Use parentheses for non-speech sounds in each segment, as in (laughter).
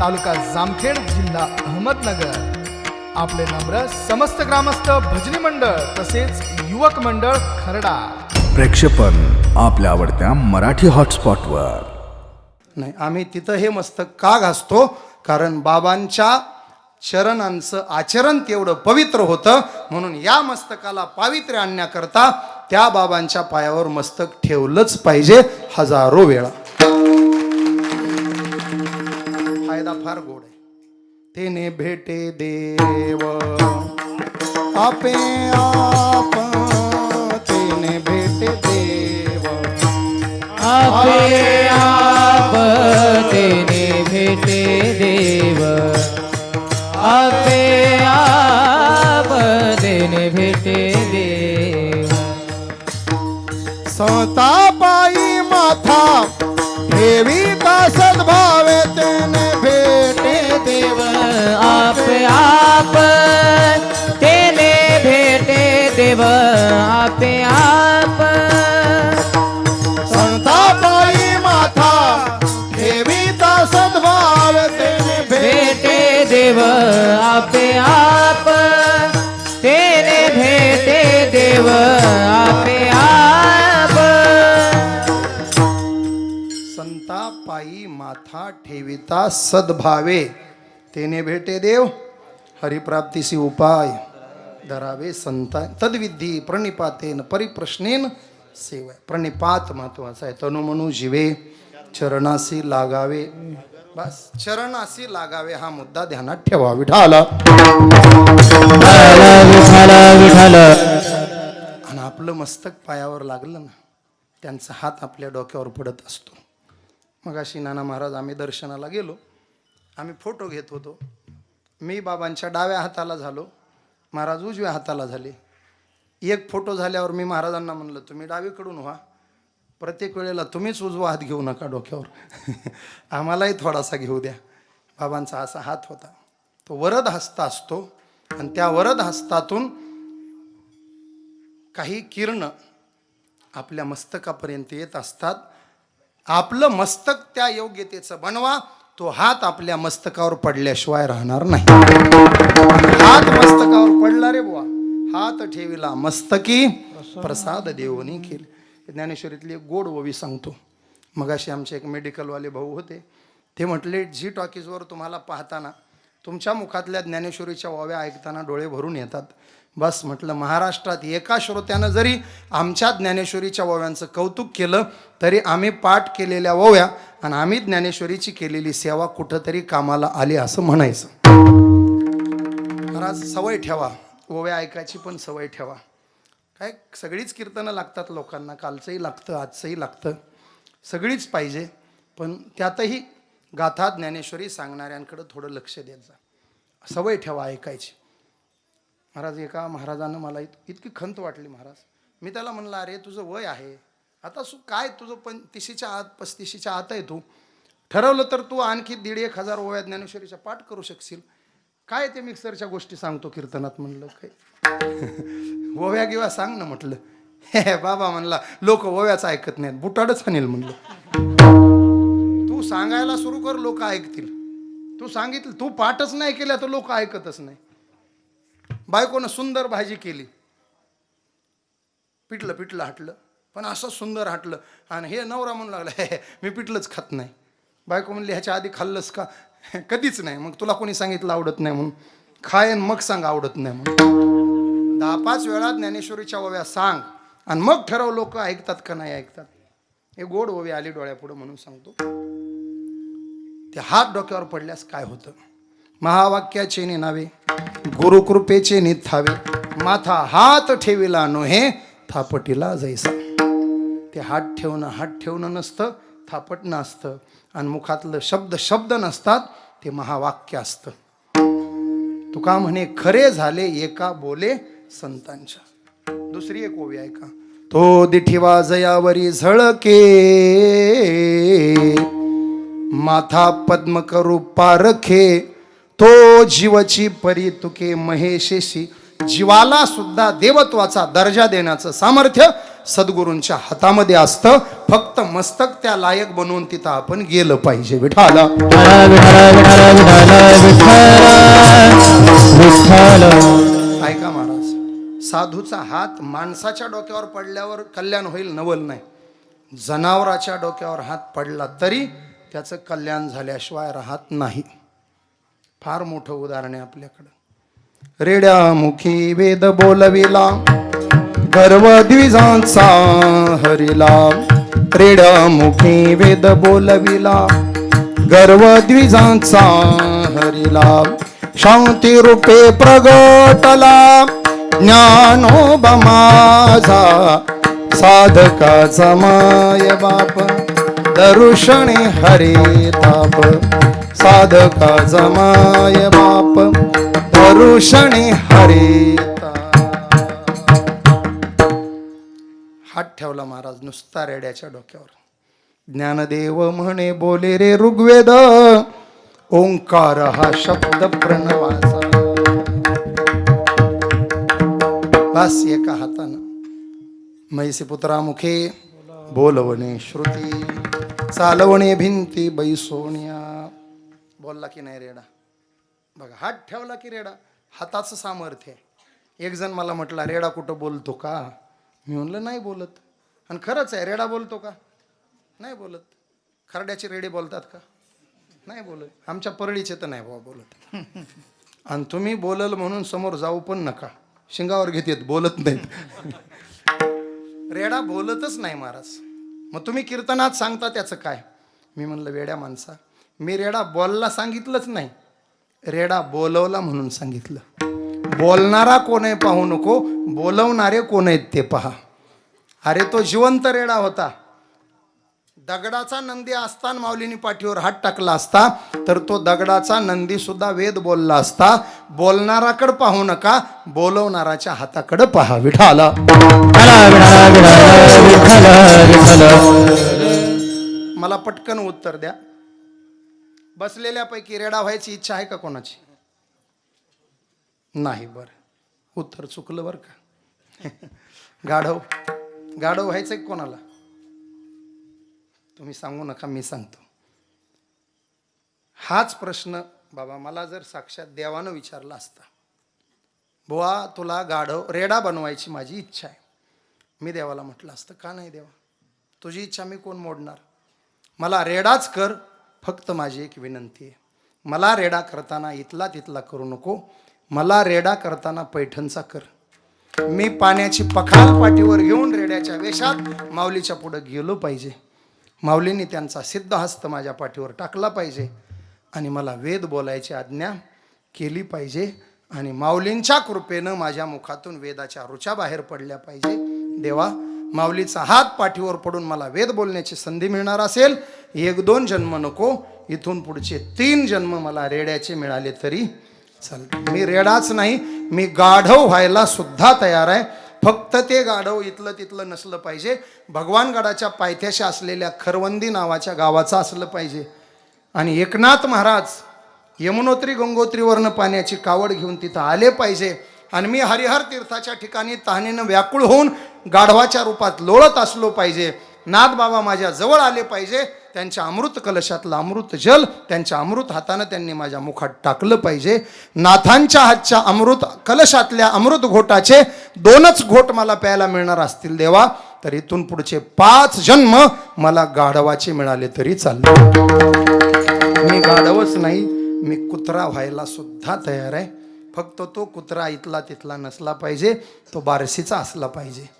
तालुका जामखेड जिल्हा अहमदनगर. आपले नम्र समस्त ग्रामस्थ भजनी मंडळ तसेच युवक मंडळ खरडा. प्रक्षेपण आपल्या आवडत्या मराठी हॉटस्पॉटवर. नाही आम्ही तिथं हे मस्तक का घासतो? कारण बाबांच्या चरणांचं आचरण तेवढं पवित्र होतं म्हणून या मस्तकाला पावित्र्य आणण्याकरता त्या बाबांच्या पायावर मस्तक ठेवलंच पाहिजे हजारो वेळा. फार गोड आहे. तेने भेटे देव. आपे आप तेने भेटे देव. आपे आप तेने भेटे देव. आपे आप तेने भेटे देव. संतापाई आपे आप तेने भेटे देव आप आप। संतापाई माथा ठेवी सद्भावे तेने भेटे देव आपे आप। तेने भेटे देव आपे आप। संता पाई माथा ठेविता सद्भावे तेने भेटे देव हरिप्राप्तीसी उपाय धरावे संता तद्विधी प्रणिपातेन परिप्रश्नेन सेवा प्रणिपात महत्त्वाचा आहे. तनुमनु जिवे चरणासी लागावे। बस चरणासी लागावे हा मुद्दा ध्यानात ठेवा विठाला. विठाल आणि आपलं मस्तक पायावर लागलं ना त्यांचा हात आपल्या डोक्यावर पडत असतो. मग अशी नाना महाराज आम्ही दर्शनाला गेलो. आम्ही फोटो घेत होतो. मी बाबांच्या डाव्या हाताला झालो. महाराज उजव्या हाताला झाले. एक फोटो झाल्यावर मी महाराजांना म्हणलं तुम्ही डावीकडून व्हा. प्रत्येक वेळेला तुम्हीच उजवा हात घेऊ नका डोक्यावर. (laughs) आम्हालाही थोडासा घेऊ द्या. बाबांचा असा हात होता. तो वरद हस्ता असतो आणि त्या वरद हस्तातून काही किरण आपल्या मस्तकापर्यंत येत असतात. आपलं मस्तक त्या योग्यतेचं बनवा. तो हात आपल्या मस्तकावर पडल्याशिवाय राहणार नाही. हात मस्तकावर पडला रे बुवा. हात ठेविला मस्तकी प्रसाद देवनी केले ज्ञानेश्वरीतली एक गोड ओवी सांगतो. मगाशी आमचे एक मेडिकलवाले भाऊ होते. ते म्हटले झी टॉकीजवर तुम्हाला पाहताना तुमच्या मुखातल्या ज्ञानेश्वरीच्या ओव्या ऐकताना डोळे भरून येतात. बस म्हटलं महाराष्ट्रात एका श्रोत्यानं जरी आमच्या ज्ञानेश्वरीच्या ओव्यांचं कौतुक केलं तरी आम्ही पाठ केलेल्या ओव्या आणि आम्ही ज्ञानेश्वरीची केलेली सेवा कुठंतरी कामाला आली असं म्हणायचं. महाराज सवय ठेवा. ओव्या ऐकायची पण सवय ठेवा. काय सगळीच कीर्तनं लागतात लोकांना कालचंही लागतं आजचंही लागतं. सगळीच पाहिजे पण त्यातही गाथा ज्ञानेश्वरी सांगणाऱ्यांकडं थोडं लक्ष देत जा. सवय ठेवा ऐकायची. महाराज एका महाराजानं मला इत इतकी खंत वाटली महाराज. मी त्याला म्हणलं अरे तुझं वय आहे. आता सु काय तुझं पण तिशीच्या आत पस्तीशीच्या आत आहे तू? ठरवलं तर तू आणखी दीड एक हजार ओव्या ज्ञानेश्वरीच्या पाठ करू शकशील. काय ते मिक्सरच्या गोष्टी सांगतो कीर्तनात? म्हणलं काय? (laughs) ओव्या किंवा सांग ना म्हटलं. हे बाबा म्हणला. लोक ओव्याचं ऐकत नाहीत. बुटाडच आणेल म्हणलं. तू सांगायला सुरू कर लोक ऐकतील. तू सांगितलं तू पाठच नाही केल्या तर लोक ऐकतच नाही. बायकोनं सुंदर भाजी केली. पिटलं पिटलं हाटलं. पण असं सुंदर हाटलं. आणि हे नवरा म्हणू लागला हे मी पिटलंच खात नाही. बायको म्हणली ह्याच्या आधी खाल्लंस का? कधीच नाही. मग तुला कोणी सांगितलं आवडत नाही म्हणून? खायन मग सांग आवडत नाही म्हणून. दहा पाच वेळा ज्ञानेश्वरीच्या ओव्या सांग आणि मग ठरव लोक ऐकतात का नाही ऐकतात. हे गोड ओवी आली डोळ्यापुढं म्हणून सांगतो. ते हात डोक्यावर पडल्यास काय होतं? महावाक्याचे निनावे गुरुकृपेचे निथावे माथा हात ठेविला नोहे थापटीला जैसा. ते हात ठेवणं हात ठेवणं नसतं थापटणं असतं आणि मुखातलं शब्द शब्द नसतात ते महावाक्य असतं. तुका म्हणे खरे झाले एका बोले संतांच्या. दुसरी एक ओवी ऐका. तो दिठीवा जयावरी झळके माथा पद्म करू पारखे तो जीवची परी तुके महेशेशी जीवाला सुद्धा देवत्वाचा दर्जा देण्याचं सामर्थ्य सद्गुरूंच्या हातामध्ये असतं. फक्त मस्तक त्या लायक बनवून तिथं आपण गेलं पाहिजे. विठाला ऐका महाराज साधूचा हात माणसाच्या डोक्यावर पडल्यावर कल्याण होईल नवल नाही. जनावराच्या डोक्यावर हात पडला तरी त्याचं कल्याण झाल्याशिवाय राहत नाही. फार मोठं उदाहरण आहे आपल्याकडं. रेड्या मुखी वेद बोलविला गर्व द्विजांचा हरिला. रेड्या मुखी वेद बोलविला गर्व द्विजांचा हरिला. शांती रूपे प्रगटला ज्ञानोबमाझा साधकाचा माय बाप. दरुषणे हरे ताप साधका जमाय बाप दरुषणे हरे ताप. हात ठेवला महाराज नुसता रेड्याच्या डोक्यावर. ज्ञानदेव म्हणे बोले रे ऋग्वेद ओंकार हा शब्द प्रणवाचा. बस एका हातानं. मैसी पुत्रा मुखे बोलवणे श्रुती. चालवणे भिंती बैसोनिया बोलला की नाही रेडा? बघा हात ठेवला की रेडा? हाताचं सामर्थ्य आहे. एक जण मला म्हटला रेडा कुठं बोलतो का? मी म्हणलं नाही बोलत. आणि खरंच आहे रेडा बोलतो का? नाही बोलत. खरड्याचे रेडे बोलतात का? नाही बोलत. आमच्या परळीचे तर नाही बाबा बोलत. आणि तुम्ही बोलल म्हणून समोर जाऊ पण नका. शिंगावर घेतेत बोलत नाहीत. (laughs) रेडा बोलतच नाही महाराज. मग तुम्ही कीर्तनात सांगता त्याचं काय? मी म्हणलं वेड्या माणसा मी रेडा बोलला सांगितलंच नाही. रेडा बोलवला म्हणून सांगितलं. बोलणारा कोण आहे पाहू नको बोलवणारे कोण आहेत ते पहा. अरे तो जिवंत रेडा होता. दगडाचा नंदी असताना माऊलीनी पाठीवर हात टाकला असता तर तो दगडाचा नंदी सुद्धा वेद बोलला असता बोलणाराकडे पाहू नका बोलवणाराच्या हाताकडे पहा विठाला मला पटकन उत्तर द्या. बसलेल्यापैकी रेडा व्हायची इच्छा आहे का कोणाची? नाही बरं. उत्तर चुकलं बरं का? (laughs) गाढव. गाढव व्हायचं आहे कोणाला? तुम्ही सांगू नका मी सांगतो. हाच प्रश्न बाबा मला जर साक्षात देवानं विचारला असता बुवा तुला गाढव रेडा बनवायची माझी इच्छा आहे. मी देवाला म्हटलं असतं का नाही देवा? तुझी इच्छा मी कोण मोडणार? मला रेडाच कर फक्त माझी एक विनंती आहे. मला रेडा करताना इथला तिथला करू नको मला रेडा करताना पैठणचा कर. मी पाण्याची पखाल पाठीवर घेऊन रेड्याच्या वेशात माऊलीच्या पुढं गेलो पाहिजे. माऊलींनी त्यांचा सिद्ध हस्त माझ्या पाठीवर टाकला पाहिजे आणि मला वेद बोलायची आज्ञा केली पाहिजे आणि माऊलींच्या कृपेनं माझ्या मुखातून वेदाच्या रुचा बाहेर पडल्या पाहिजे. देवा माऊलीचा हात पाठीवर पडून मला वेद बोलण्याची संधी मिळणार असेल. एक दोन जन्म नको इथून पुढचे तीन जन्म मला रेड्याचे मिळाले तरी चालते मी रेडाच नाही मी गाढव व्हायला सुद्धा तयार आहे. फक्त ते गाढव इथलं तिथलं नसलं पाहिजे. भगवानगडाच्या पायथ्याशी असलेल्या खरवंदी नावाच्या गावाचं असलं पाहिजे. आणि एकनाथ महाराज यमुनोत्री गंगोत्रीवरनं पाण्याची कावड घेऊन तिथं आले पाहिजे. आणि मी हरिहर तीर्थाच्या ठिकाणी तहानेनं व्याकुळ होऊन गाढवाच्या रूपात लोळत असलो पाहिजे. नाथ बाबा माझ्या जवळ आले पाहिजे. त्यांच्या अमृत कलशातलं अमृत जल त्यांच्या अमृत हातानं त्यांनी माझ्या मुखात टाकलं पाहिजे. नाथांच्या हातच्या अमृत कलशातल्या अमृत घोटाचे दोनच घोट मला प्यायला मिळणार असतील देवा. तर इथून पुढचे पाच जन्म मला गाढवाचे मिळाले तरी चालले. मी गाढवच नाही मी कुत्रा व्हायला सुद्धा तयार आहे. फक्त तो कुत्रा इथला तिथला नसला पाहिजे तो बारशीचा असला पाहिजे.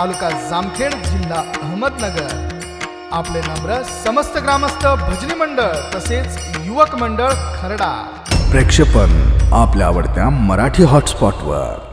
तालुका जामखेड जिल्हा अहमदनगर. आपले नम्र समस्त ग्रामस्थ भजनी मंडळ तसेच युवक मंडळ खरडा. प्रेक्षेपण आपल्या आवडत्या मराठी हॉटस्पॉटवर